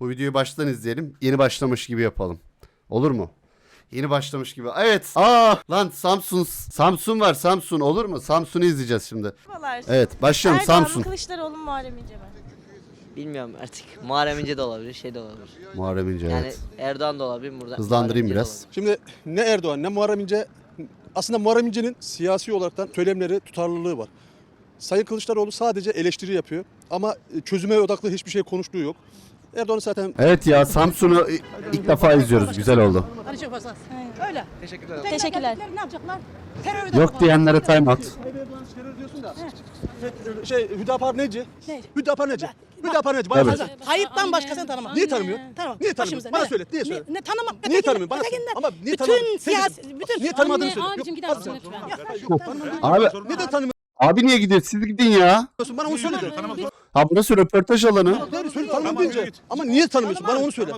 Bu videoyu baştan izleyelim. Yeni başlamış gibi yapalım. Olur mu? Yeni başlamış gibi. Evet. Aa lan Samsun. Samsun var Samsun. Olur mu? Samsun'u izleyeceğiz şimdi. Merhabalar. Evet başlayalım Erdoğan mı Samsun. Kılıçdaroğlu mu Muharrem İnce mi? Bilmiyorum artık. Muharrem İnce de olabilir, şey de olabilir. Muharrem İnce Yani evet. Erdoğan da olabilir burada. Hızlandırayım Muharrem İnce de biraz. olabilir. Şimdi ne Erdoğan ne Muharrem İnce aslında Muharrem İnce'nin siyasi olaraktan söylemleri tutarlılığı var. Sayın Kılıçdaroğlu sadece eleştiri yapıyor ama çözüme odaklı hiçbir şey konuştuğu yok. Erdoğan zaten Evet ya Samsun'u ilk defa izliyoruz. Güzel oldu. Hani çok fazla. Öyle. Teşekkürler. Ne yapacaklar? Terör Yok diyenlere time out. diyorsun da şey Hüdapar neci? Ne? Hüdapar neci? Hüdapar neci? Tabii. söyle. Tayyip'ten başkasını tanımam. Niye tanımıyor? Tanımam. Niye tanımıyor? Bana söyle, niye söyle? Ne, ne tanımam? Niye tanımıyor? Bana söyle. Ama niye bütün tanımadın? siyasi, bütün Niye tanımadığını söyle. Abicim gider abi misin sen- lütfen? Yok. Abi Neden tanımıyorsun? Abi niye gidiyor? Siz gidin ya. Bana onu söyle de. Ha burası röportaj alanı. Doğru söyle tanımam deyince. Ama niye tanımıyorsun? Bana onu söyle.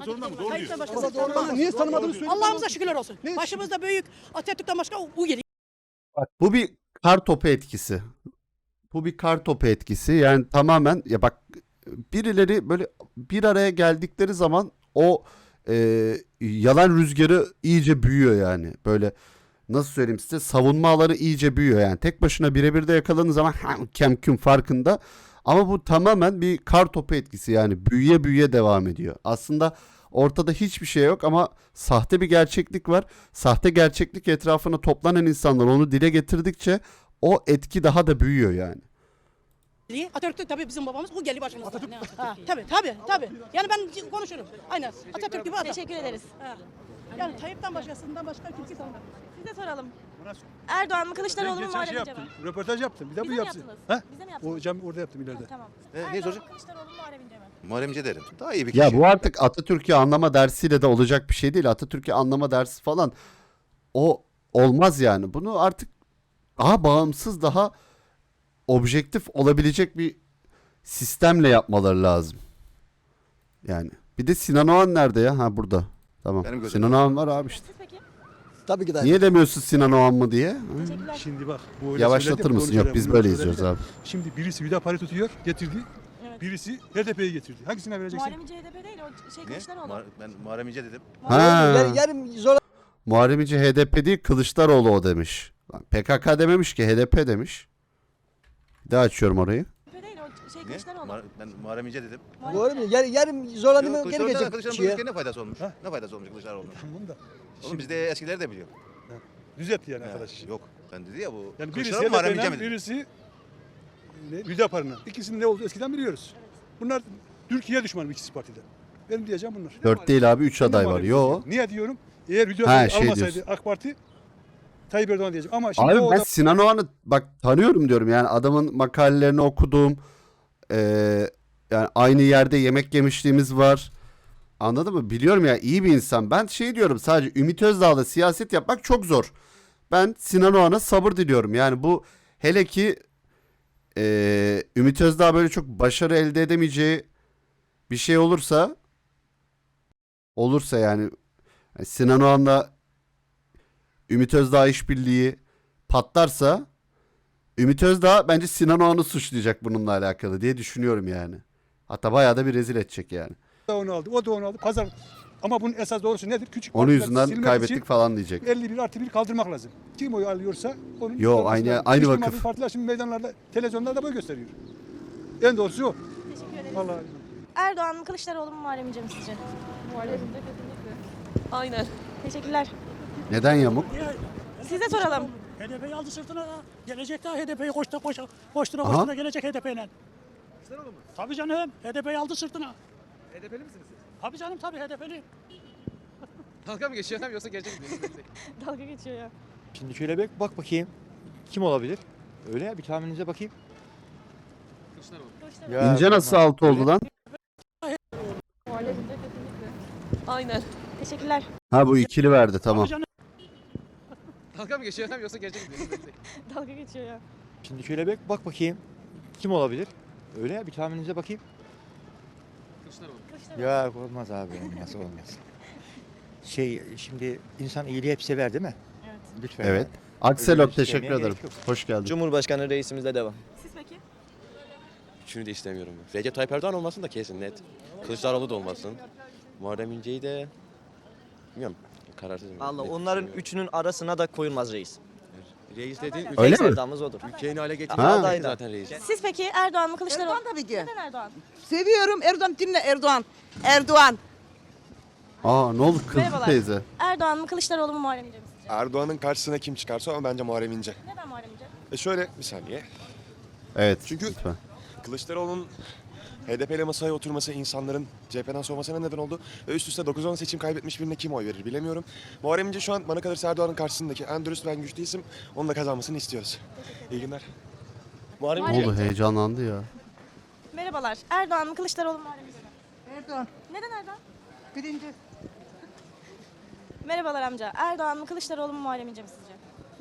Tayyip'ten başkasını tanımam. Bana niye tanımadığını söyle. Allah'ımıza şükürler olsun. Ne? Başımızda büyük Atatürk'ten başka bu geliyor. Bak bu bir kar topu etkisi. Bu bir kar topu etkisi. Yani tamamen ya bak birileri böyle bir araya geldikleri zaman o e, yalan rüzgarı iyice büyüyor yani. Böyle nasıl söyleyeyim size savunma alanı iyice büyüyor yani. Tek başına birebir de yakaladığın zaman kemküm farkında. Ama bu tamamen bir kar topu etkisi yani büyüye büyüye devam ediyor. Aslında ortada hiçbir şey yok ama sahte bir gerçeklik var. Sahte gerçeklik etrafına toplanan insanlar onu dile getirdikçe o etki daha da büyüyor yani. Atatürk tabii bizim babamız o geliyor başımızda. Atatürk. Ha, tabii tabii tabii. Yani ben konuşurum. Aynen. Atatürk gibi adam. Teşekkür ederiz. Ha. Yani Tayyip'ten başkasından başka kimse tanımam. Size soralım. Erdoğan mı Kılıçdaroğlu mu Muharrem şey İnce mi? yaptım. Röportaj yaptım. Bir de Bize bu mi yapsın. yaptınız? Ha? Bize mi yaptınız? O cam orada yaptım ileride. Tamam. Ne- ne Erdoğan mı soracak? Kılıçdaroğlu mu Muharrem İnce mi? Muharrem İnce derim. Daha iyi bir kişi. Ya bu artık Atatürk'ü anlama dersiyle de olacak bir şey değil. Atatürk'ü anlama dersi falan o olmaz yani. Bunu artık daha bağımsız, daha objektif olabilecek bir sistemle yapmaları lazım. Yani bir de Sinan Oğan nerede ya? Ha burada. Tamam. Benim gözüm. Sinan Oğan var abi işte. Tabii ki de. Niye demiyorsun Sinan Oğan mı diye? Hı? Şimdi bak. Bu öyle Yavaşlatır söyledi, mısın? bunu Yok biz bunu böyle izliyoruz abi. Şimdi birisi Hüdapar'ı tutuyor, getirdi. Evet. Birisi HDP'yi getirdi. Hangisine vereceksin? Muharrem İnce HDP değil o şey Ne? Kılıçdaroğlu. Muhar- ben Muharrem İnce dedim. Ha. Muharrem İnce HDP değil Kılıçdaroğlu o demiş. Lan PKK dememiş ki HDP demiş. Bir daha açıyorum orayı. Şey Ne? Çıkışlaroğlu. Muhar- ben Muharrem İnce dedim. Muharrem İnce. Yarın, yarın zorlandı mı geri Kılıçdaroğlu'na- gelecek Kılıçdaroğlu'nun kişiye. ülkeye ne faydası olmuş? Ha? Ne faydası olmuş Kılıçdaroğlu'nun? Tamam da. Oğlum Şimdi bizde eskiler de biliyor. düzeltti yani arkadaş. Yok. Ben dedi ya bu. Yani birisi Kılıçdaroğlu Muharrem İnce mi dedi? birisi ne, Hüdapar'ına. İkisinin ne olduğu eskiden biliyoruz. Bunlar Türkiye düşmanı ikisi partide. Benim diyeceğim bunlar. Dört değil abi 3 aday var. Yo. Niye diyorum? Eğer Hüdapar'ı Ha, şey almasaydı diyorsun. AK Parti Tayyip Erdoğan diyeceğim. Ama şimdi Abi o ben adam- Sinan Oğan'ı bak tanıyorum diyorum yani adamın makalelerini okudum. Ee, yani aynı yerde yemek yemişliğimiz var. Anladın mı? Biliyorum ya iyi bir insan. Ben şey diyorum sadece Ümit Özdağ'la siyaset yapmak çok zor. Ben Sinan Oğan'a sabır diliyorum. Yani bu hele ki ee, Ümit Özdağ böyle çok başarı elde edemeyeceği bir şey olursa olursa yani, yani Sinan Oğan'la Ümit Özdağ işbirliği patlarsa Ümit Özdağ bence Sinan Oğan'ı suçlayacak bununla alakalı diye düşünüyorum yani. Hatta bayağı da bir rezil edecek yani. da onu aldı, o da onu aldı. Pazar ama bunun esas doğrusu nedir? Küçük Onun yüzünden kaybettik falan diyecek. 51 artı 1 kaldırmak lazım. Kim oy alıyorsa onun Yo, aynı- lazım. aynı Hiç vakıf. Partiler şimdi meydanlarda, televizyonlarda boy gösteriyor. En doğrusu o. Teşekkür. Vallahi. Erdoğan mı Kılıçdaroğlu mu Muharrem İnce mi sizce? Muharrem İnce Aynen. Teşekkürler. Neden yamuk? Size soralım. HDP'yi aldı sırtına. Gelecek daha HDP'yi koşta koşa, koştura Aha. koştura gelecek HDP'yle. Tabii canım HDP'yi aldı sırtına. HDP'li misiniz siz? Tabii canım tabii HDP'li. Dalga mı geçiyor hem yoksa gerçek mi? Dalga geçiyor ya. Şimdi şöyle bak, bak bakayım. Kim olabilir? Öyle ya bir tahmininize bakayım. Kılıçdaroğlu. Ya, İnce nasıl altı oldu lan? Aynen. Teşekkürler. Ha bu ikili verdi tamam. Tabii canım. Dalga mı geçiyor hem yoksa gerçek mi? Dalga geçiyor ya. Şimdi şöyle bak, bak bakayım. Kim olabilir? Öyle ya bir tahmininize bakayım. Kılıçdaroğlu. Ya olmaz abi nasıl olmaz. Şey şimdi insan iyiliği hep sever değil mi? Evet. Lütfen. Evet. yani. Akselot teşekkür ederim. Hoş geldin. Cumhurbaşkanı reisimizle devam. Siz peki? Üçünü de istemiyorum. Recep Tayyip Erdoğan olmasın da kesin net. Kılıçdaroğlu da olmasın. Muharrem İnce'yi de bilmiyorum. Kararsızım. Allah onların üçünün arasına da koyulmaz reis. Reis dediğin Öyle Tek mi? sevdamız odur. ülkeyi hale Ha. getiren zaten reis. Siz peki Erdoğan mı Kılıçdaroğlu? mu? tabii ki. Neden Erdoğan? Seviyorum Erdoğan dinle Erdoğan. Erdoğan. Aa ne oldu kız Merhabalar. teyze? Erdoğan mı Kılıçdaroğlu mu Muharrem İnce mi sizce? Erdoğan'ın karşısına kim çıkarsa o bence Muharrem İnce. Neden Muharrem İnce? E şöyle bir saniye. Evet. Çünkü- lütfen. Kılıçdaroğlu'nun HDP ile masaya oturması insanların CHP'den soğumasına neden oldu. Ve üst üste 9-10 seçim kaybetmiş birine kim oy verir bilemiyorum. Muharrem İnce şu an bana kalırsa Erdoğan'ın karşısındaki en dürüst ve en güçlü isim. Onun da kazanmasını istiyoruz. İyi günler. Muharrem Ne oldu heyecanlandı ya. Merhabalar. Erdoğan mı Kılıçdaroğlu mu Muharrem İnce mi? Erdoğan. Neden Erdoğan? Birinci. Merhabalar amca. Erdoğan mı Kılıçdaroğlu mu Muharrem İnce mi sizce?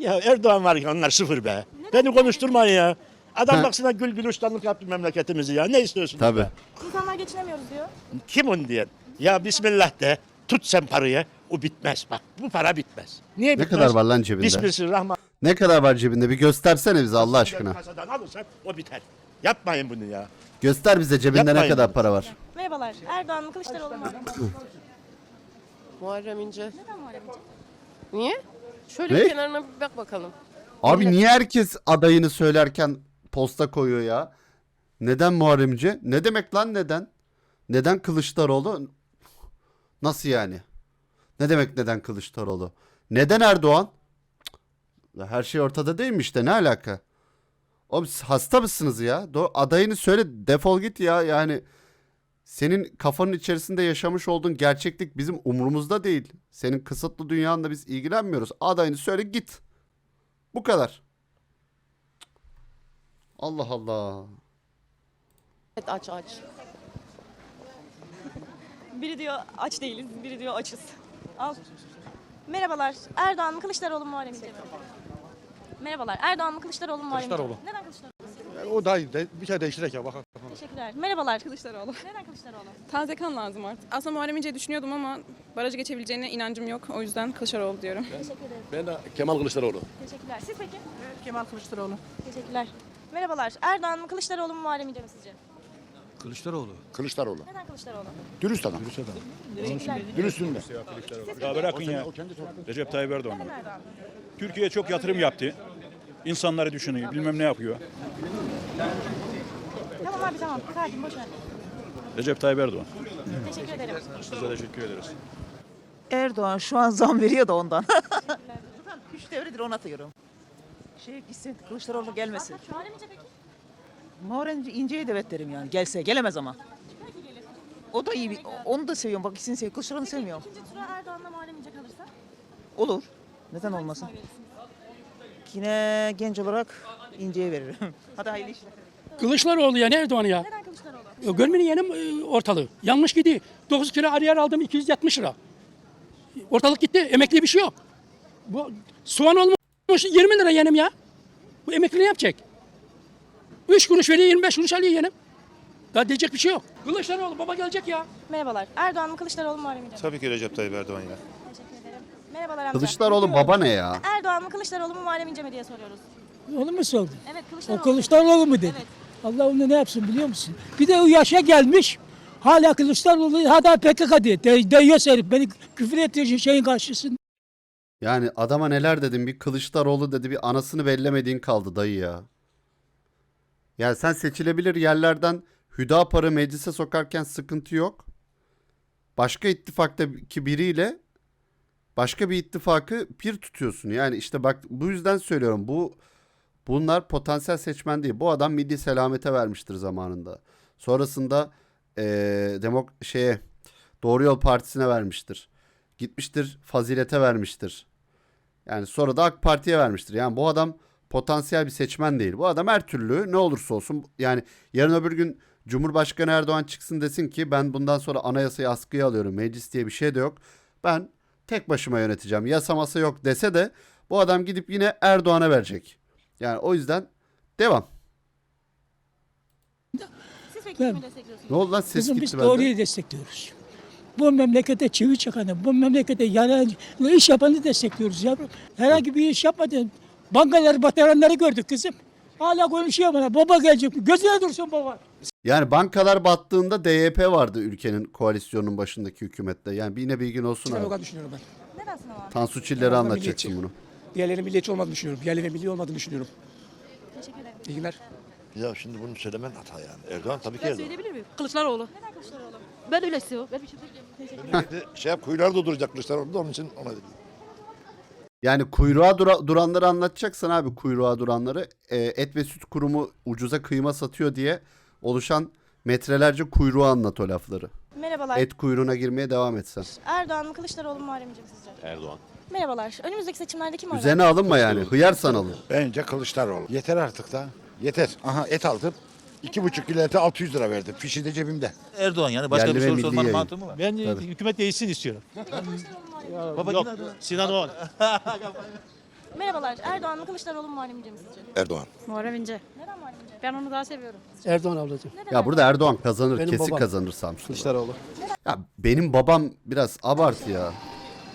Ya Erdoğan var ya onlar sıfır be. Beni konuşturmayın ya. Adam baksana gül gülistanlık yaptı memleketimizi ya. Ne istiyorsun? Tabii. İnsanlar geçinemiyoruz diyor. Kim onu diyen? Ya Bismillah de. Tut sen parayı. O bitmez. Bak bu para bitmez. Niye Ne bitmez? kadar var lan cebinde? Bismillahirrahmanirrahim. Ne kadar var cebinde? Bir göstersene bize Allah aşkına. Kasadan alırsan o biter. Yapmayın bunu ya. Göster bize cebinde ne Yapmayın. kadar para var. Merhabalar. Erdoğan mı Kılıçdaroğlu mu? Muharrem İnce. Neden Muharrem İnce? Niye? Şöyle Ne? bir kenarına bir bak bakalım. Abi niye herkes adayını söylerken posta koyuyor ya? Neden Muharrem? Ne demek lan neden? Neden Kılıçdaroğlu? Nasıl yani? Ne demek neden Kılıçdaroğlu? Neden Erdoğan? Her şey ortada değil mi işte ne alaka? Oğlum hasta mısınız ya? Adayını söyle defol git ya yani. Senin kafanın içerisinde yaşamış olduğun gerçeklik bizim umurumuzda değil. Senin kısıtlı dünyanla biz ilgilenmiyoruz. Adayını söyle git. Bu kadar. Allah Allah. Evet aç aç. Biri diyor aç değiliz, biri diyor açız. Al. Merhabalar. Erdoğan mı Kılıçdaroğlu mu Muharrem İnce mi? Merhabalar. Erdoğan mı Kılıçdaroğlu mu Muharrem İnce mi? Kılıçdaroğlu. Neden Kılıçdaroğlu? O da bir kere değiştirek ya bakalım. Teşekkürler. Merhabalar. Kılıçdaroğlu. Neden Kılıçdaroğlu? Taze kan lazım artık. Aslında Muharrem İnce'yi düşünüyordum ama barajı geçebileceğine inancım yok. O yüzden Kılıçdaroğlu diyorum. Teşekkür ederim. Ben de Kemal Kılıçdaroğlu. Teşekkürler. Siz peki? Kemal Kılıçdaroğlu. Teşekkürler. Merhabalar. Erdoğan mı Kılıçdaroğlu mu Muharrem İnce mi sizce? Kılıçdaroğlu. Kılıçdaroğlu. Neden Kılıçdaroğlu? Dürüst adam. Teşekkürler. Dürüstünde. Ya bırakın ya. Recep Tayyip Erdoğan. Neden Erdoğan? Türkiye'ye çok yatırım yaptı. İnsanları düşünüyor. Bilmem ne yapıyor. Tamam abi tamam. Sakin boş ver. Recep Tayyip Erdoğan. Teşekkür ederim. Size teşekkür ederiz. Erdoğan şu an zam veriyor da ondan. Üç devredir ona atıyorum. Şey gitsin Kılıçdaroğlu gelmesin. Muharrem İnce peki? Muharrem İnce'ye de evet derim yani. Gelse gelemez ama. O da iyi. bir- Onu da seviyorum. Bak ikisini seviyorum. Kılıçdaroğlu'nu sevmiyorum. İkinci tura Erdoğan'la Muharrem İnce kalırsa? Olur. Neden olmasın? Yine genç olarak İnce'ye veririm. Hadi hayırlı işler. Kılıçdaroğlu ya ne Erdoğan'ı ya? Neden Kılıçdaroğlu? Görmenin yeni ortalığı. Yanlış gidiyor. 9 kilo ariyer aldım 270 lira. Ortalık gitti. Emekli bir şey yok. Bu soğan olmuş 20 lira yenim ya. Bu emekli ne yapacak? 3 kuruş veriyor 25 kuruş alıyor yenim. Daha diyecek bir şey yok. Kılıçdaroğlu baba gelecek ya. Merhabalar. Erdoğan mı Kılıçdaroğlu mu mi? Tabii ki Recep Tayyip Erdoğan ya. Teşekkür ederim. Merhabalar amca. Kılıçdaroğlu baba ne ya? Erdoğan mı Kılıçdaroğlu mu Muharrem İnce mi diye soruyoruz. Onu mu sordu? Evet Kılıçdaroğlu. Kılıçdaroğlu mu dedi? Evet. Allah onu ne yapsın biliyor musun? Bir de o yaşa gelmiş. Hala Kılıçdaroğlu hala PKK diye. De, deyiyor herif. Beni küfür ettiği şeyin karşısında. Yani adama neler dedim bir Kılıçdaroğlu dedi bir anasını bellemediğin kaldı dayı ya. Yani sen seçilebilir yerlerden Hüdapar'ı meclise sokarken sıkıntı yok. Başka ittifaktaki biriyle başka bir ittifakı pir tutuyorsun. Yani işte bak bu yüzden söylüyorum bu bunlar potansiyel seçmen değil. Bu adam milli selamete vermiştir zamanında. Sonrasında eee demok şeye Doğru Yol Partisi'ne vermiştir. Gitmiştir Fazilet'e vermiştir. Yani sonra da AK Parti'ye vermiştir. Yani bu adam potansiyel bir seçmen değil. Bu adam her türlü ne olursa olsun yani yarın öbür gün Cumhurbaşkanı Erdoğan çıksın desin ki ben bundan sonra anayasayı askıya alıyorum. Meclis diye bir şey de yok. Ben tek başıma yöneteceğim. Yasa masa yok dese de bu adam gidip yine Erdoğan'a verecek. Yani o yüzden devam. Siz peki Ben- kimi destekliyorsunuz? Ne oldu lan ses Kızım gitti biz benden. doğruyu destekliyoruz. Bu memlekete çivi çakanı, bu memlekete yalancı, iş yapanı destekliyoruz yavrum. Herhangi bir iş yapmadı. Bankaları batıranları gördük kızım. Hala konuşuyor bana. Baba gelecek. Gözüne dursun baba. Yani bankalar battığında DYP vardı ülkenin koalisyonun başındaki hükümette. Yani bir yine bilgin olsun Ben o abi. kadar düşünüyorum ben. Neden sınav Tansu Çiller'e Ben anlatacaksın bunu. Diğerlerinin milliyetçi olmadığını düşünüyorum. Diğerlerinin milli olmadığını düşünüyorum. Teşekkür ederim. İyi günler. Ya şimdi bunu söylemen hata yani. Erdoğan tabii ki Erdoğan. Söyleyebilir miyim? Kılıçdaroğlu. Neden Kılıçdaroğlu? Ben öyle istiyorum. Ben bir şey söyleyeyim. şey yap kuyular dolduracak Kılıçdaroğlu da onun için ona dedim. Yani kuyruğa dura- duranları anlatacaksan abi kuyruğa duranları e, et ve süt kurumu ucuza kıyma satıyor diye oluşan metrelerce kuyruğa anlat o lafları. Merhabalar. Et kuyruğuna girmeye devam etsen. Erdoğan mı Kılıçdaroğlu mu Muharrem İnce mi sizce? Erdoğan. Merhabalar. Önümüzdeki seçimlerde kim oy Üzerine alınma yani. Hıyar sanalım. Bence Kılıçdaroğlu. Yeter artık da. Yeter. Aha et aldım. İki buçuk kilo ete 600 lira verdim. Fişi de cebimde. Erdoğan yani başka Yerli bir ve soru milli sormanın yayın. mantığı mı var? Ben Tabii. hükümet değişsin istiyorum. Baba Yok. yine Sinan Oğan. Merhabalar. Erdoğan mı Kılıçdaroğlu mu Muharrem İnce mi sizce? Erdoğan. Muharrem İnce. Neden Muharrem İnce? Ben onu daha seviyorum. Erdoğan ablacığım. Neden Ya burada Erdoğan kazanır. Benim kesin babam. kazanır Samsun'da. Kılıçdaroğlu. Ya benim babam biraz abartı ya.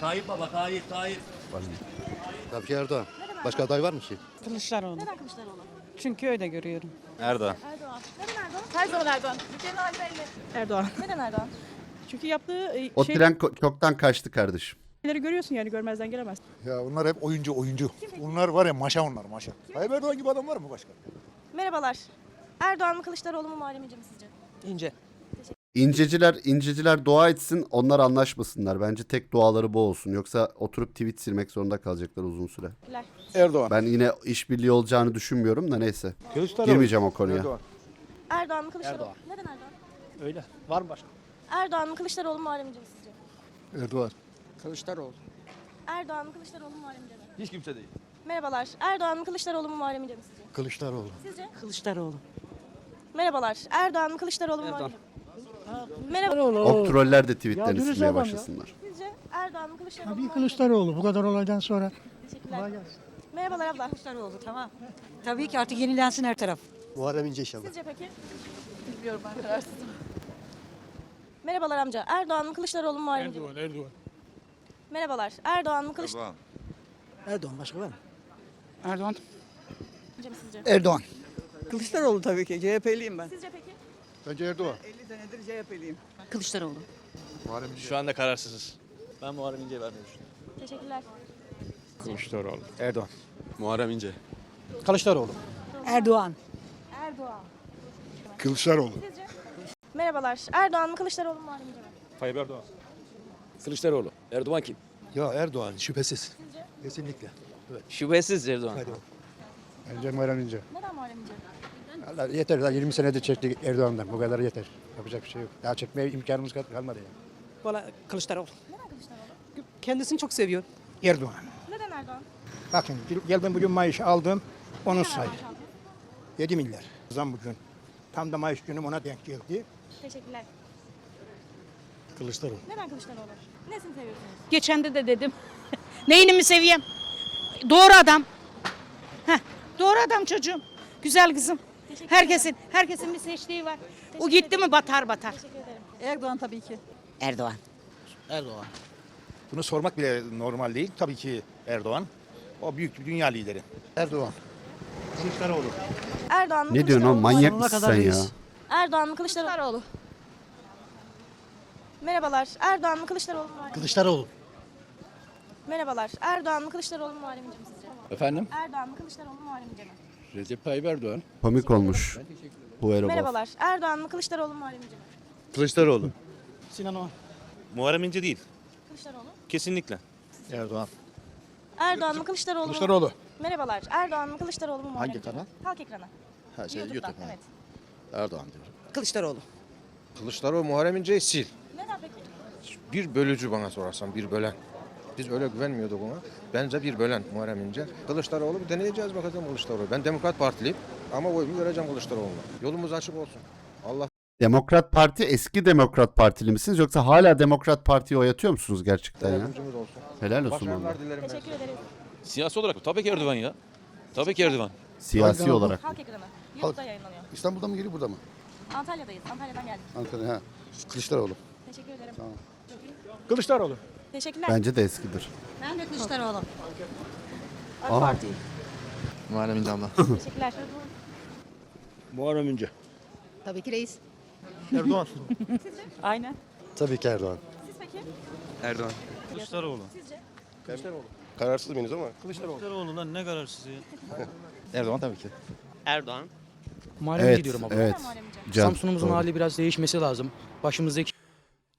Tayyip baba Tayyip Tayyip. Tabii ki Erdoğan. Başka aday var mı ki? Kılıçdaroğlu. Neden Kılıçdaroğlu? Çünkü öyle görüyorum. Erdoğan. Erdoğan. Neden Erdoğan? Her zaman Erdoğan. Erdoğan. Neden Erdoğan? Çünkü yaptığı e, O tren ko- çoktan kaçtı kardeşim. şeyleri görüyorsun yani görmezden gelemez. Ya bunlar hep oyuncu oyuncu. Bunlar var ya maşa onlar maşa. Tayyip Erdoğan gibi adam var mı başka? Merhabalar. Erdoğan mı Kılıçdaroğlu mu Muharrem İnce mi sizce? İnce. İnceciler, inceciler dua etsin, onlar anlaşmasınlar. Bence tek duaları bu olsun. Yoksa oturup tweet silmek zorunda kalacaklar uzun süre. Erdoğan. Ben yine işbirliği olacağını düşünmüyorum da neyse. Kılıçdaroğlu. Girmeyeceğim o konuya. Erdoğan. Erdoğan mı Kılıçdaroğlu? Neden Erdoğan? Öyle. Var mı başka? Erdoğan mı Kılıçdaroğlu mu Muharrem İnce mi sizce? Erdoğan. Kılıçdaroğlu. Erdoğan mı Kılıçdaroğlu mu Muharrem İnce mi? Hiç kimse değil. Merhabalar. Erdoğan mı Kılıçdaroğlu mu Muharrem İnce mi sizce? Kılıçdaroğlu. Sizce? Kılıçdaroğlu. Merhabalar. Erdoğan mı Kılıçdaroğlu mu Muharrem İnce mi? Merhaba. O troller de tweetlerini Ya dürüst silmeye adam ya. başlasınlar. Sizce Erdoğan mı Kılıçdaroğlu mu? Tabii? Kılıçdaroğlu. Bu kadar olaydan sonra. Teşekkürler. Merhabalar abla. Kılıçdaroğlu tamam. Tabii ki artık yenilensin her taraf. Muharrem İnce inşallah. Sizce peki? Bilmiyorum ben kararsızım. Merhabalar amca. Erdoğan mı Kılıçdaroğlu mu Muharrem İnce mi? Erdoğan, Erdoğan. Merhabalar. Erdoğan mı Kılıçdaroğlu Erdoğan başka var mı? Erdoğan. mu sizce? Erdoğan. Kılıçdaroğlu tabii ki. CHP'liyim ben. Sizce peki? Bence Erdoğan. 50 senedir CHP'liyim. Kılıçdaroğlu. Şu anda kararsızız. Ben Muharrem İnce'yi vermeyi düşünüyorum. Teşekkürler. Kılıçdaroğlu. Erdoğan. Muharrem İnce. Kılıçdaroğlu. Erdoğan. Erdoğan. Kılıçdaroğlu. Sizce? Merhabalar. Erdoğan mı Kılıçdaroğlu mu Muharrem İnce mi? Tayyip Erdoğan. Kılıçdaroğlu. Erdoğan kim? Ya Erdoğan şüphesiz. Kesinlikle. Şüphesiz Erdoğan. Bence Muharrem İnce. Neden Muharrem İnce? Allah yeter daha 20 senedir çektik Erdoğan'dan. Bu kadar yeter. Yapacak bir şey yok. Daha çekmeye imkanımız kal- kalmadı yani. Valla Kılıçdaroğlu. Neden Kılıçdaroğlu? Kendisini çok seviyor. Erdoğan. Neden Erdoğan? Bakın gel ben bugün maaş aldım. Onu Neden say. Erdoğan kaldı? 7 milyar. Zam bugün. Tam da maaş günüm ona denk geldi. Teşekkürler. Kılıçdaroğlu. Neden Kılıçdaroğlu? Nesini seviyorsunuz? Geçen de de dedim. Neyini mi seveyim? Doğru adam. Heh, doğru adam çocuğum. Güzel kızım. Teşekkür Herkesin herkesin bir seçtiği var. O gitti mi batar batar. Teşekkür ederim. Erdoğan tabii ki. Erdoğan. Erdoğan. Bunu sormak bile normal değil. Tabii ki Erdoğan. O büyük bir dünya lideri. Erdoğan. Kılıçdaroğlu. Erdoğan mı Ne diyorsun mu? Manyak mısın sen ya? Erdoğan mı Kılıçdaroğlu? Merhabalar. Erdoğan mı Kılıçdaroğlu mu? Kılıçdaroğlu. Merhabalar. Erdoğan mı Kılıçdaroğlu mu Muharrem İnce mi sizce? Efendim? Erdoğan mı Kılıçdaroğlu mu Muharrem İnce mi? Recep Tayyip Erdoğan. Komik olmuş. Bu. Merhabalar. Erdoğan mı Kılıçdaroğlu mu Muharrem İnce mi? Kılıçdaroğlu. Sinan Oğan. Muharrem İnce değil. Kılıçdaroğlu. Kesinlikle. Erdoğan. Erdoğan mı Kılıçdaroğlu mu? Kılıçdaroğlu. Merhabalar. Erdoğan mı Kılıçdaroğlu mu Muharrem Hangi İnce mi? kanal? Halk ekranı. Ha şey YouTube'dan. YouTube. Evet. Erdoğan diyorum. Kılıçdaroğlu. Kılıçdaroğlu Muharrem İnce'yi sil. Neden peki? Bir bölücü bana sorarsan bir bölen. Biz öyle güvenmiyorduk ona. Bence bir bölen Muharrem İnce. Kılıçdaroğlu bir deneyeceğiz bakalım Kılıçdaroğlu. Ben Demokrat Partiliyim ama oyumu vereceğim Kılıçdaroğlu'na. Yolumuz açık olsun. Allah Demokrat Parti eski Demokrat Partili misiniz yoksa hala Demokrat Parti'ye oy atıyor musunuz gerçekten ya? yardımcımız olsun. Helal olsun valla. Başarılar dilerim ben. Teşekkür ederiz. Siyasi olarak tabii ki Erdoğan ya. Tabii ki Erdoğan. Siyasi olarak. Halk ekranı. YouTube'da yayınlanıyor. İstanbul'da mı geliyor burada mı? Antalya'dayız. Antalya'dan geldik. Ankara ha. Kılıçdaroğlu. Teşekkür ederim. Kılıçdaroğlu. Teşekkürler. Bence de eskidir. Ben de Kılıçdaroğlu. Aa, Muharrem İnce abla. Teşekkürler. Muharrem İnce. Tabii ki reis. Erdoğan. Aynen. Tabii ki Erdoğan. Siz peki? Erdoğan. Kılıçdaroğlu. Kararsız beniz ama Kılıçdaroğlu lan ne kararsız ya. Erdoğan tabii ki. Erdoğan. Muharrem Evet, İnce diyorum abla. evet. Samsun'umuzun doğru. hali biraz değişmesi lazım. Başımızdaki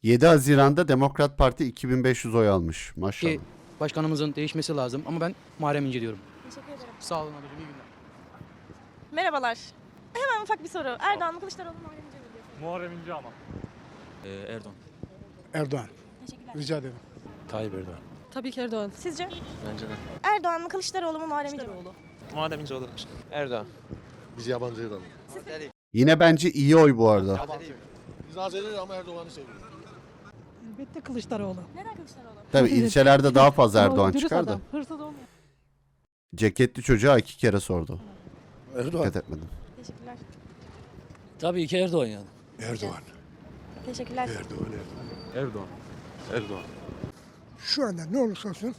7 Haziran'da Demokrat Parti 2500 oy almış. Maşallah. başkanımızın değişmesi lazım ama ben Muharrem İnce diyorum. Teşekkür ederim. Sağ olun ablacığım iyi günler. Merhabalar. Hemen ufak bir soru. Erdoğan mı Kılıçdaroğlu mu Muharrem İnce mi diyorsunuz? Muharrem İnce ama. Erdoğan. Erdoğan. Teşekkürler. Rica ederim. Tayyip Erdoğan. Tabii ki Erdoğan. Sizce? Bence de. Erdoğan mı Kılıçdaroğlu mu Muharrem İnce mi? Muharrem İnce olur. Erdoğan. Biz yabancı adam. Yine bence iyi oy bu arada. Biz Azeri ama Erdoğan'ı seviyoruz. Elbette Kılıçdaroğlu. Neden Kılıçdaroğlu? Tabii ilçelerde daha fazla Erdoğan çıkar da. Hırsız olmuyor. Ceketli çocuğa iki kere sordu. Erdoğan. Dikkat etmedim. Teşekkürler. Tabii ki Erdoğan yani. Erdoğan. Teşekkürler. Erdoğan. Erdoğan. Erdoğan. Şu anda ne olursa olsun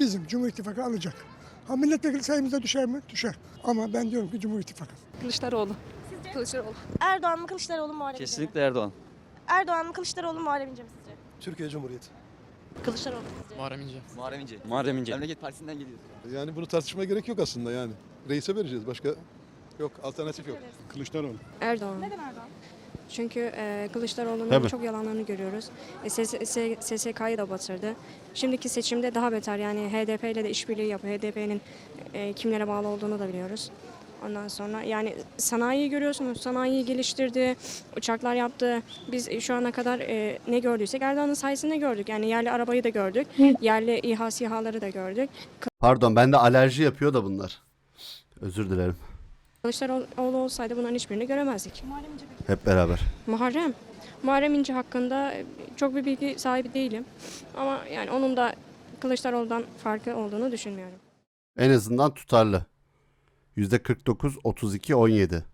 bizim Cumhur İttifakı alacak. Ha milletvekili sayımıza düşer mi? Düşer. Ama ben diyorum ki Cumhur İttifakı. Kılıçdaroğlu. Kılıçdaroğlu. Erdoğan mı Kılıçdaroğlu mu Muharrem İnce mi? Kesinlikle Erdoğan. Erdoğan mı Kılıçdaroğlu mu Muharrem İnce mi sizce? Türkiye Cumhuriyeti. Kılıçdaroğlu sizce? Muharrem İnce. Muharrem İnce. Muharrem İnce. Memleket Partisi'nden geliyor. Yani bunu tartışmaya gerek yok aslında yani. Reise vereceğiz. Başka yok. Alternatif yok. Kılıçdaroğlu. Erdoğan. Neden Erdoğan? Çünkü e, Kılıçdaroğlu'nun Tabii. çok yalanlarını görüyoruz. E, SSK'yı da batırdı. Şimdiki seçimde daha beter yani HDP ile de işbirliği yapıyor. HDP'nin e, kimlere bağlı olduğunu da biliyoruz. Ondan sonra yani sanayiyi görüyorsunuz. Sanayiyi geliştirdi, uçaklar yaptı. Biz şu ana kadar e, ne gördüysek Erdoğan'ın sayesinde gördük. Yani yerli arabayı da gördük. Yerli İHA SİHA'ları da gördük. Pardon bende alerji yapıyor da bunlar. Özür dilerim. Kılıçdaroğlu olsaydı bunların hiçbirini göremezdik. Hep beraber. Muharrem. Muharrem İnce hakkında çok bir bilgi sahibi değilim. Ama yani onun da Kılıçdaroğlu'dan farkı olduğunu düşünmüyorum. En azından tutarlı. %49, 32, 17.